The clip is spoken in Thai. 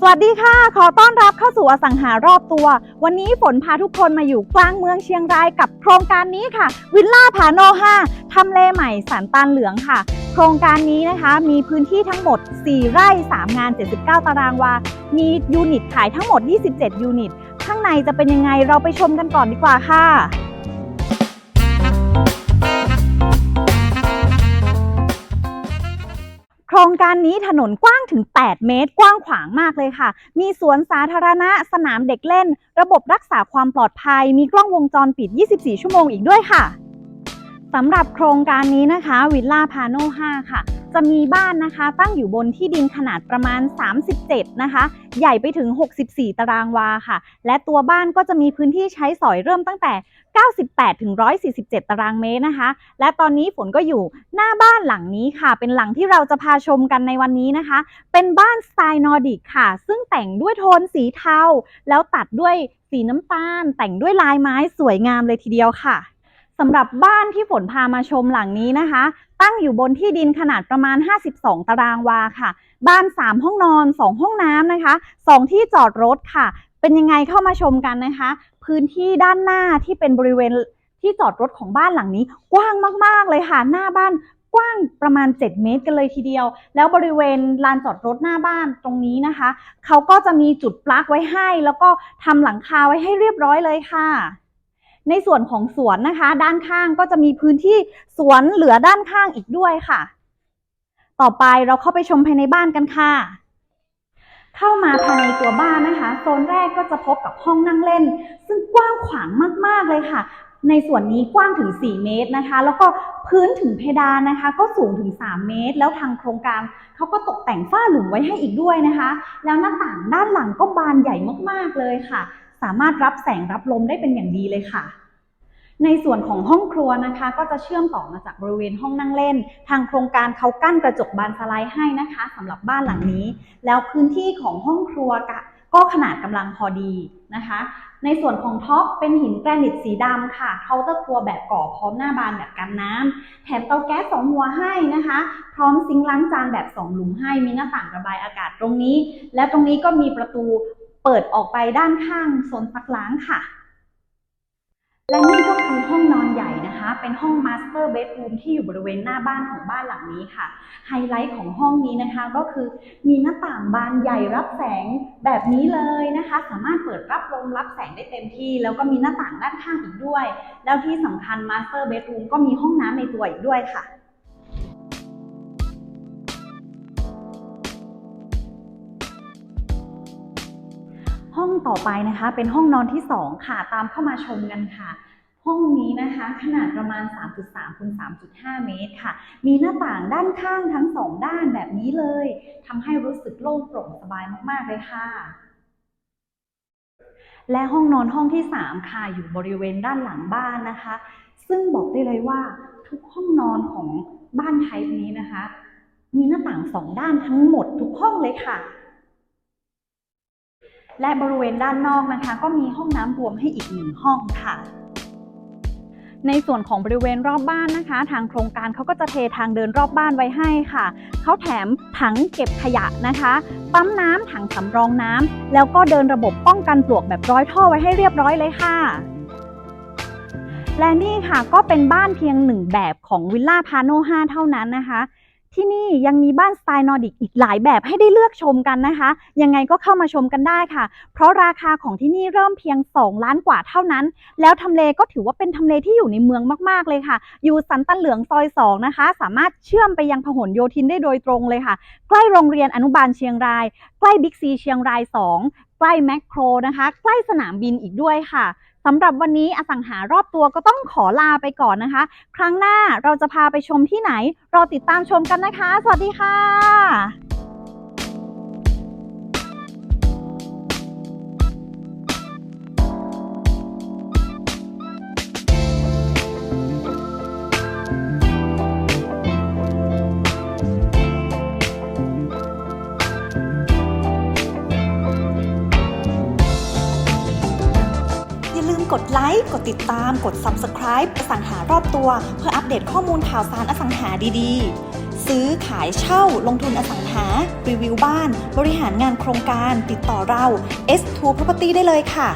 สวัสดีค่ะ ขอต้อนรับเข้าสู่อสังหารอบตัว วันนี้ฝนพาทุกคนมาอยู่กลางเมืองเชียงรายกับโครงการนี้ค่ะ วิลล่าพาโน5ทำเลใหม่สันตานเหลืองค่ะ โครงการนี้นะคะมีพื้นที่ทั้งหมด 4 ไร่ 3 งาน 79 ตารางวา มียูนิตขายทั้งหมด 27 ยูนิต ข้างในจะเป็นยังไงเราไปชมกันก่อนดีกว่าค่ะ รงการนี้ถนนกว้างถึง 8 เมตร กว้างขวางมากเลยค่ะ มีสวนสาธารณะ สนามเด็กเล่น ระบบรักษาความปลอดภัย มีกล้องวงจรปิด 24 ชั่วโมงอีกด้วยค่ะสำหรับโครงการนี้นะคะ วิลล่าพาโน5ค่ะ จะมีบ้านนะคะ ตั้งอยู่บนที่ดินขนาดประมาณ 37 นะคะ ใหญ่ไปถึง 64 ตารางวาค่ะ และตัวบ้านก็จะมีพื้นที่ใช้สอยเริ่มตั้งแต่ 98 ถึง 147 ตารางเมตรนะคะ และตอนนี้ฝนก็อยู่หน้าบ้านหลังนี้ค่ะ เป็นหลังที่เราจะพาชมกันในวันนี้นะคะ เป็นบ้านสไตล์นอร์ดิกค่ะ ซึ่งแต่งด้วยโทนสีเทาแล้วตัดด้วยสีน้ำตาล แต่งด้วยลายไม้สวยงามเลยทีเดียวค่ะ สำหรับบ้านที่ฝนพามาชมหลังนี้นะคะ ตั้งอยู่บนที่ดินขนาดประมาณ 52 ตารางวาค่ะ บ้าน 3 ห้องนอน 2 ห้องน้ำนะคะ 2 ที่จอดรถค่ะ เป็นยังไงเข้ามาชมกันนะคะ พื้นที่ด้านหน้าที่เป็นบริเวณที่จอดรถของบ้านหลังนี้ กว้างมากๆเลยค่ะ หน้าบ้านกว้างประมาณ 7 เมตรกันเลยทีเดียว แล้วบริเวณลานจอดรถหน้าบ้านตรงนี้นะคะ เขาก็จะมีจุดปลั๊กไว้ให้ แล้วก็ทำหลังคาไว้ให้เรียบร้อยเลยค่ะ ในส่วนของสวนนะคะ ด้านข้างก็จะมีพื้นที่สวนเหลือด้านข้างอีกด้วยค่ะ ต่อไปเราเข้าไปชมภายในบ้านกันค่ะ เข้ามาภายในตัวบ้านนะคะ โซนแรกก็จะพบกับห้องนั่งเล่น ซึ่งกว้างขวางมากๆเลยค่ะ ในส่วนนี้กว้างถึง 4 เมตรนะคะ แล้วก็พื้นถึงเพดานนะคะ ก็สูงถึง 3 เมตร แล้วทางโครงการเขาก็ตกแต่งฝ้าหลุมไว้ให้อีกด้วยนะคะ แล้วหน้าต่างด้านหลังก็บานใหญ่มากๆเลยค่ะ สามารถรับแสงรับลมได้เป็นอย่างดีเลยค่ะ ในส่วนของห้องครัวนะคะ ก็จะเชื่อมต่อมาจากบริเวณห้องนั่งเล่น ทางโครงการเขากั้นกระจกบานสไลด์ให้นะคะสำหรับบ้านหลังนี้ แล้วพื้นที่ของห้องครัวกะก็ขนาดกำลังพอดีนะคะ ในส่วนของท็อปเป็นหินแกรนิตสีดำค่ะ เคาน์เตอร์ครัวแบบก่อพร้อมหน้าบานแบบกันน้ำแถมเตาแก๊สสองหัวให้นะคะ พร้อมซิงค์ล้างจานแบบสองหลุมให้ มีหน้าต่างระบายอากาศตรงนี้ และตรงนี้ก็มีประตู เปิดออกไปด้านข้างโซนซักล้างค่ะ และนี่ก็คือห้องนอนใหญ่นะคะ เป็นห้องมาสเตอร์เบดรูมที่อยู่บริเวณหน้าบ้านของบ้านหลังนี้ค่ะ ไฮไลท์ของห้องนี้นะคะก็คือมีหน้าต่างบานใหญ่รับแสงแบบนี้เลยนะคะ สามารถเปิดรับลมรับแสงได้เต็มที่ แล้วก็มีหน้าต่างด้านข้างอีกด้วย แล้วที่สำคัญมาสเตอร์เบดรูมก็มีห้องน้ำในตัวอีกด้วยค่ะ ห้องต่อไปนะคะ เป็นห้องนอนที่ 2 ค่ะ ตามเข้ามาชมกันค่ะ ห้องนี้นะคะ ขนาดประมาณ 3.3คูณ3.5 เมตรค่ะ มีหน้าต่างด้านข้างทั้งสองด้านแบบนี้เลยทำให้รู้สึกโล่งโปร่งสบายมาก ๆ เลยค่ะและห้องนอนห้องที่ 3 ค่ะ อยู่บริเวณด้านหลังบ้านนะคะ ซึ่งบอกได้เลยว่าทุกห้องนอนของบ้านไทยนี้นะคะ มีหน้าต่างสองด้านทั้งหมดทุกห้องเลยค่ะ และบริเวณด้านนอกนะคะ ก็มีห้องน้ำรวมให้อีกหนึ่งห้องค่ะ ในส่วนของบริเวณรอบบ้านนะคะ ทางโครงการเขาก็จะเททางเดินรอบบ้านไว้ให้ค่ะเขาแถมถังเก็บขยะนะคะ ปั๊มน้ำถังสำรองน้ำแล้วก็เดินระบบป้องกันปลวกแบบร้อยท่อไว้ให้เรียบร้อยเลยค่ะและนี่ค่ะก็เป็นบ้านเพียงหนึ่งแบบของวิลล่าพาโน5เท่านั้นนะคะ ที่นี่ยังมีบ้านสไตล์นอร์ดิกอีกหลายแบบให้ได้เลือกชมกันนะคะ ยังไงก็เข้ามาชมกันได้ค่ะ เพราะราคาของที่นี่เริ่มเพียง 2 ล้านกว่าเท่านั้น แล้วทำเลก็ถือว่าเป็นทำเลที่อยู่ในเมืองมากๆเลยค่ะ อยู่สันตะเหลืองซอย 2 นะคะ สามารถเชื่อมไปยังพหลโยธินได้โดยตรงเลยค่ะ ใกล้โรงเรียนอนุบาลเชียงราย ใกล้บิ๊กซีเชียงราย 2 ใกล้แมคโครนะคะ ใกล้สนามบินอีกด้วยค่ะสำหรับวันนี้อสังหารอบตัวก็ต้องขอลาไปก่อนนะคะ ครั้งหน้าเราจะพาไปชมที่ไหน รอติดตามชมกันนะคะ สวัสดีค่ะ กดไลค์ กดติดตาม กด Subscribe อสังหารอบตัว เพื่ออัปเดตข้อมูลข่าวสารอสังหาดีๆ ซื้อขายเช่าลงทุนอสังหา รีวิวบ้าน บริหารงานโครงการ ติดต่อเรา S2 Property ได้เลยค่ะ